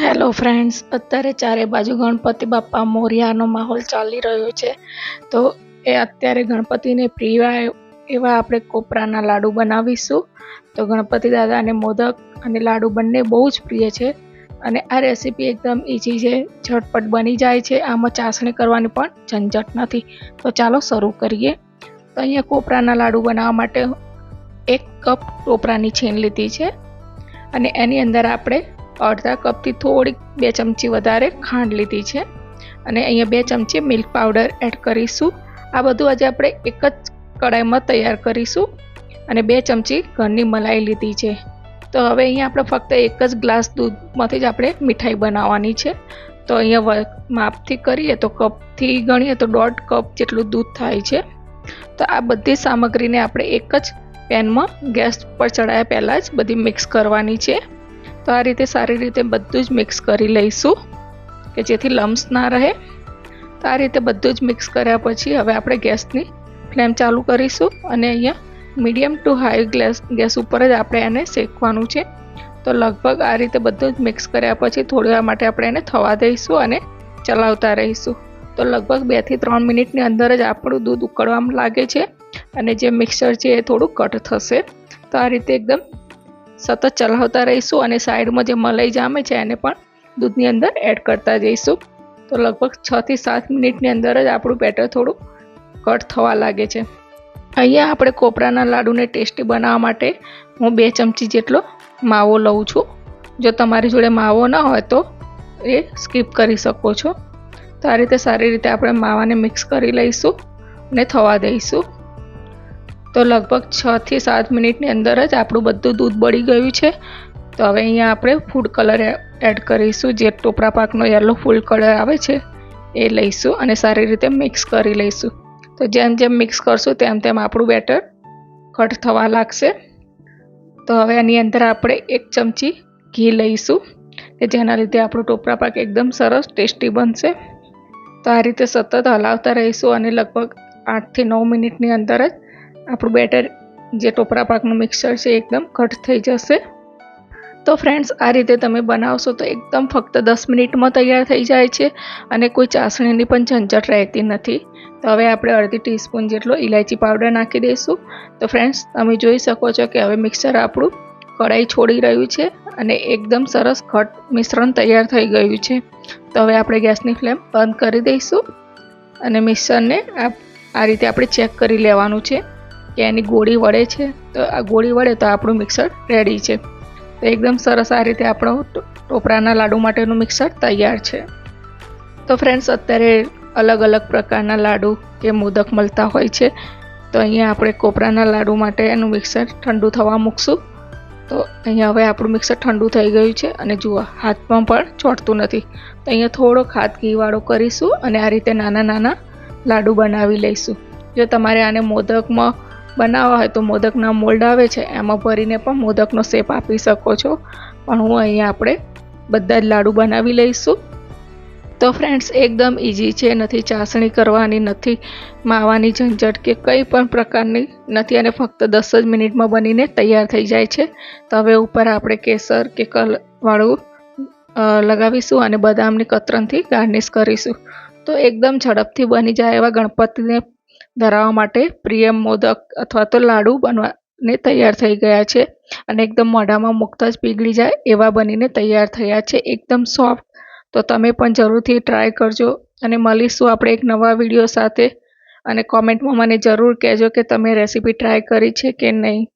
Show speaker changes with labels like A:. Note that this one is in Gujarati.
A: હેલો ફ્રેન્ડ્સ અત્યારે ચારે બાજુ ગણપતિ બાપા મોર્યાનો માહોલ ચાલી રહ્યો છે. તો એ અત્યારે ગણપતિને પ્રિય એવા આપણે કોપરાના લાડુ બનાવીશું. તો ગણપતિ દાદાને મોદક અને લાડુ બંને બહુ જ પ્રિય છે. અને આ રેસીપી એકદમ ઈઝી છે, ઝટપટ બની જાય છે. આમાં ચાસણી કરવાની પણ ઝંઝટ નથી. તો ચાલો શરૂ કરીએ. તો અહીંયા કોપરાના લાડુ બનાવવા માટે એક કપ ટોપરાની છીણ લીધી છે. અને એની અંદર આપણે અડધા કપથી થોડીક બે ચમચી વધારે ખાંડ લીધી છે. અને અહીંયા બે ચમચી મિલ્ક પાવડર એડ કરીશું. આ બધું આજે આપણે એક જ કડાઈમાં તૈયાર કરીશું અને બે ચમચી ઘરની મલાઈ લીધી છે. તો હવે અહીંયા આપણે ફક્ત એક જ ગ્લાસ દૂધમાંથી જ આપણે મીઠાઈ બનાવવાની છે. તો અહીંયા માપથી કરીએ તો કપથી ગણીએ તો દોઢ કપ જેટલું દૂધ થાય છે. તો આ બધી સામગ્રીને આપણે એક જ પેનમાં ગેસ પર ચડાયા પહેલાં જ બધી મિક્સ કરવાની છે. તો આ રીતે સારી રીતે બધું જ મિક્સ કરી લઈશું, કે જેથી લમ્સ ના રહે. તો આ રીતે બધું જ મિક્સ કર્યા પછી હવે આપણે ગેસની ફ્લેમ ચાલુ કરીશું અને અહીંયા medium to high gas gas ઉપર જ આપણે એને શેકવાનું છે. તો લગભગ આ રીતે બધું જ મિક્સ કર્યા પછી થોડી માટે આપણે એને થવા દઈશું અને ચલાવતા રહીશું. તો લગભગ બેથી ત્રણ મિનિટની અંદર જ આપણું દૂધ ઉકળવા લાગે છે અને જે મિક્સર છે એ થોડું કટ થશે. તો આ રીતે એકદમ સતત ચલાવતા રહીશું અને સાઈડમાં જે મલાઈ જામે છે એને પણ દૂધની અંદર એડ કરતા જઈશું. તો લગભગ છથી સાત મિનિટની અંદર જ આપણું બેટર થોડું કટ થવા લાગે છે. અહીંયા આપણે કોપરાના લાડુને ટેસ્ટી બનાવવા માટે હું બે ચમચી જેટલો માવો લઉં છું. જો તમારી જોડે માવો ન હોય તો એ સ્કીપ કરી શકો છો. તો આ રીતે સારી રીતે આપણે માવાને મિક્સ કરી લઈશું અને થવા દઈશું. તો લગભગ છથી સાત મિનિટની અંદર જ આપણું બધું દૂધ બળી ગયું છે. તો હવે અહીંયા આપણે ફૂડ કલર એડ કરીશું. જે ટોપરા પાકનો યલો ફૂડ કલર આવે છે, એ લઈશું અને સારી રીતે મિક્સ કરી લઈશું. તો જેમ જેમ મિક્સ કરશું તેમ તેમ આપણું બેટર કટ થવા લાગશે. તો હવે એની અંદર આપણે એક ચમચી ઘી લઈશું, કે જેના લીધે આપણું ટોપરા પાક એકદમ સરસ ટેસ્ટી બનશે. તો આ રીતે સતત હલાવતા રહીશું અને લગભગ આઠથી નવ મિનિટની અંદર જ આપણું બેટર જે ટોપરા પાકનું મિક્સર છે એકદમ ઘટ થઈ જશે. તો ફ્રેન્ડ્સ આ રીતે તમે બનાવશો તો એકદમ ફક્ત દસ મિનિટમાં તૈયાર થઈ જાય છે અને કોઈ ચાસણીની પણ ઝંઝટ રહેતી નથી. તો હવે આપણે અડધી ટીસ્પૂન જેટલો ઇલાયચી પાવડર નાખી દઈશું. તો ફ્રેન્ડ્સ તમે જોઈ શકો છો કે હવે મિક્સર આપણું કઢાઈ છોડી રહ્યું છે અને એકદમ સરસ ઘટ મિશ્રણ તૈયાર થઈ ગયું છે. તો હવે આપણે ગેસની ફ્લેમ બંધ કરી દઈશું અને મિક્સરને આ રીતે આપણે ચેક કરી લેવાનું છે. કે એની ગોળી વળે છે, તો આ ગોળી વળે તો આપણું મિક્સર રેડી છે. તો એકદમ સરસ આ રીતે આપણો ટોપરાના લાડુ માટેનું મિક્સર તૈયાર છે. તો ફ્રેન્ડ્સ અત્યારે અલગ અલગ પ્રકારના લાડુ કે મોદક મળતા હોય છે. તો અહીંયા આપણે કોપરાના લાડુ માટે એનું મિક્સર ઠંડુ થવા મૂકશું. તો અહીંયા હવે આપણું મિક્સર ઠંડુ થઈ ગયું છે અને જુઓ, હાથમાં પણ ચોંટતું નથી. તો અહીંયા થોડોક હાથ ઘીવાળો કરીશું અને આ રીતે નાના નાના લાડુ બનાવી લઈશું. જો તમારે આને મોદકમાં બનાવવા હોય તો મોદકના મોલ્ડ આવે છે. એમાં ભરીને પણ મોદકનો શેપ આપી શકો છો. પણ હું અહીંયા આપણે બધા જ લાડુ બનાવી લઈશું. તો ફ્રેન્ડ્સ એકદમ ઇઝી છે. નથી ચાસણી કરવાની, નથી માવાની ઝંઝટ કે કંઈ પણ પ્રકારની નથી અને ફક્ત દસ જ મિનિટમાં બનીને તૈયાર થઈ જાય છે. તો હવે ઉપર આપણે કેસર કે કલવાળું લગાવીશું અને બદામની કતરનથી ગાર્નિશ કરીશું. તો એકદમ ઝડપથી બની જાય એવા ગણપતિને ધરાવવા માટે પ્રિય મોદક અથવા તો લાડુ બનવાને તૈયાર થઈ ગયા છે અને એકદમ મોઢામાં મૂકતા જ પીગળી જાય એવા બનીને તૈયાર થયા છે. એકદમ સોફ્ટ. તો તમે પણ જરૂરથી ટ્રાય કરજો અને મળીશું આપણે એક નવા વીડિયો સાથે. અને કોમેન્ટમાં મને જરૂર કહેજો કે તમે રેસીપી ટ્રાય કરી છે કે નહીં.